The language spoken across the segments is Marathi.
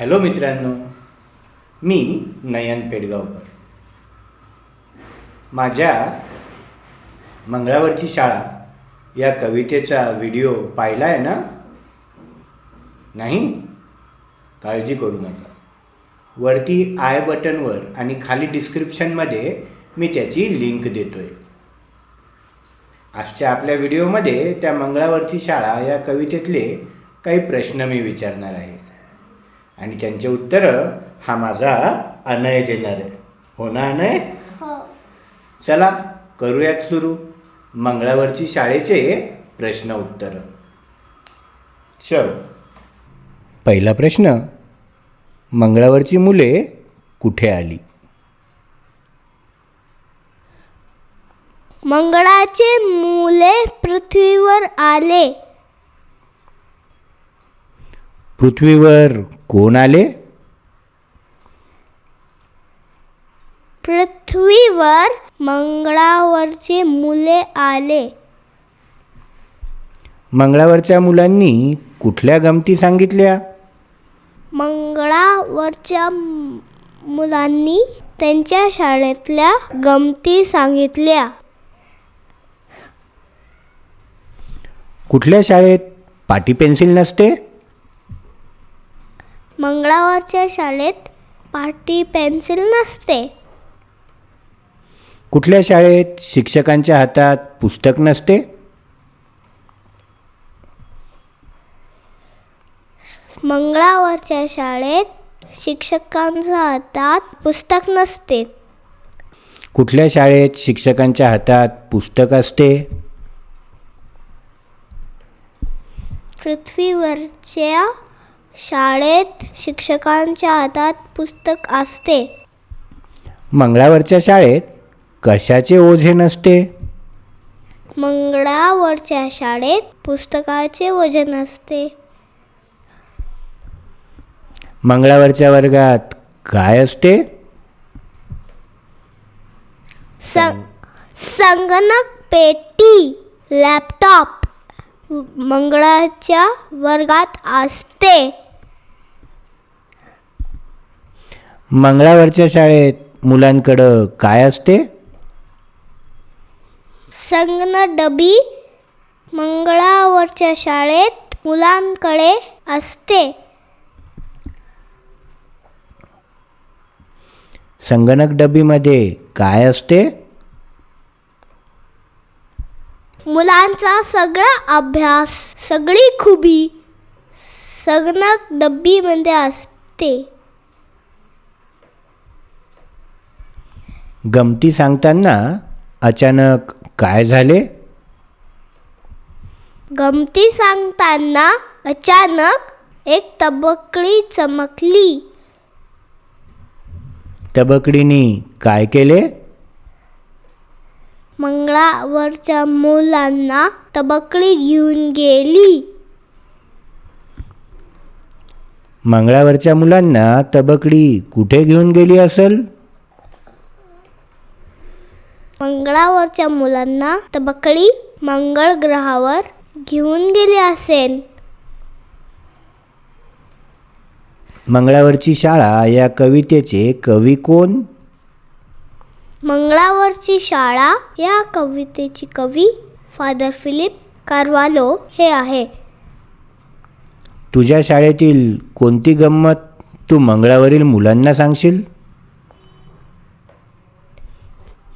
हॅलो मित्रांनो मी नयन पेडगावकर. माझ्या मंगळावरची शाळा या कवितेचा व्हिडिओ पाहिला आहे ना? नाही? काळजी करू नका. वरती आय बटनवर आणि खाली डिस्क्रिप्शनमध्ये मी त्याची लिंक देतोय. आजच्या आपल्या व्हिडिओमध्ये त्या मंगळावरची शाळा या कवितेतले काही प्रश्न मी विचारणार आहे. आणि त्यांचे उत्तरं हा माझा अनय देणार आहे. हो ना अनय? हो. चला करूयात सुरू. मंगळावरची शाळेचे प्रश्न उत्तर. चल. पहिला प्रश्न मंगळावरची मुले कुठे आली? मंगळाचे मुले पृथ्वीवर आले. पृथ्वीवर कोण आले? पृथ्वीवर मंगळावरचे मुले आले. मंगळावरच्या मुलांनी कुठल्या गमती सांगितल्या? मंगळावरच्या मुलांनी त्यांच्या शाळेतल्या गमती सांगितल्या. कुठल्या शाळेत? पाटी पेन्सिल नसते? मंगळावरच्या शाळेत पाटी पेन्सिल नसते. कुठल्या शाळेत शिक्षकांच्या हातात पुस्तक नसते? मंगळावरच्या शाळेत शिक्षकांच्या हातात पुस्तक नसते. कुठल्या शाळेत शिक्षकांच्या हातात पुस्तक असते? पृथ्वीवरच्या शाळेत शिक्षकांच्या हातात पुस्तक असते. मंगळावरच्या शाळेत कशाचे ओझे नसते? मंगळावरच्या शाळेत पुस्तकाचे वजन असते मंगळावरच्या वर्गात काय असते? सं संगणक पेटी लॅपटॉप मंगळाच्या वर्गात असते. मंगळावरच्या शाळेत मुलांकडं काय असते? संगणक डबी मंगळावरच्या शाळेत मुलांकडे असते. संगणक डबीमध्ये काय असते? मुलांचा सगळा अभ्यास सगळी खुबी संगणक डब्बीमध्ये असते. गमती सांगताना अचानक काय झाले? गमती सांगताना अचानक एक तबकडी चमकली. तबकडीनी काय केले? मंगळावरच्या मुलांना तबकडी घेऊन गेली. मंगळावरच्या मुलांना तबकडी कुठे घेऊन गेली असेल? मंगळावरच्या मुलांना तबकडी मंगळ ग्रहावर घेऊन गेली असेल. मंगळावरची शाळा या कवितेचे कवी कोण? मंगळावरची शाळा या कवितेची कवी फादर फिलिप कार्वालो हे आहे. तुझ्या शाळेतील कोणती गंमत तू मंगळावरील मुलांना सांगशील?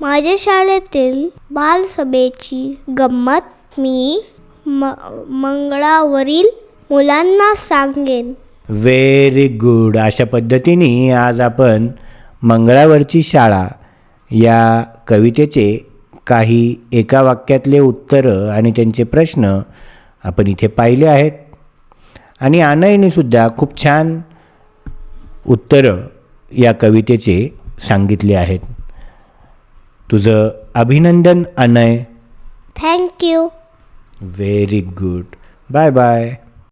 माझ्या शाळेतील बालसभेची गंमत मी म मंगळावरील मुलांना सांगेन. व्हेरी गुड अशा पद्धतीने आज आपण मंगळावरची शाळा या कवितेचे काही एका वाक्यातले उत्तरं आणि त्यांचे प्रश्न आपण इथे पाहिले आहेत. आणि आनयनेसुद्धा खूप छान उत्तरं या कवितेचे सांगितले आहेत. तुझं अभिनंदन Anay. Thank you very good bye bye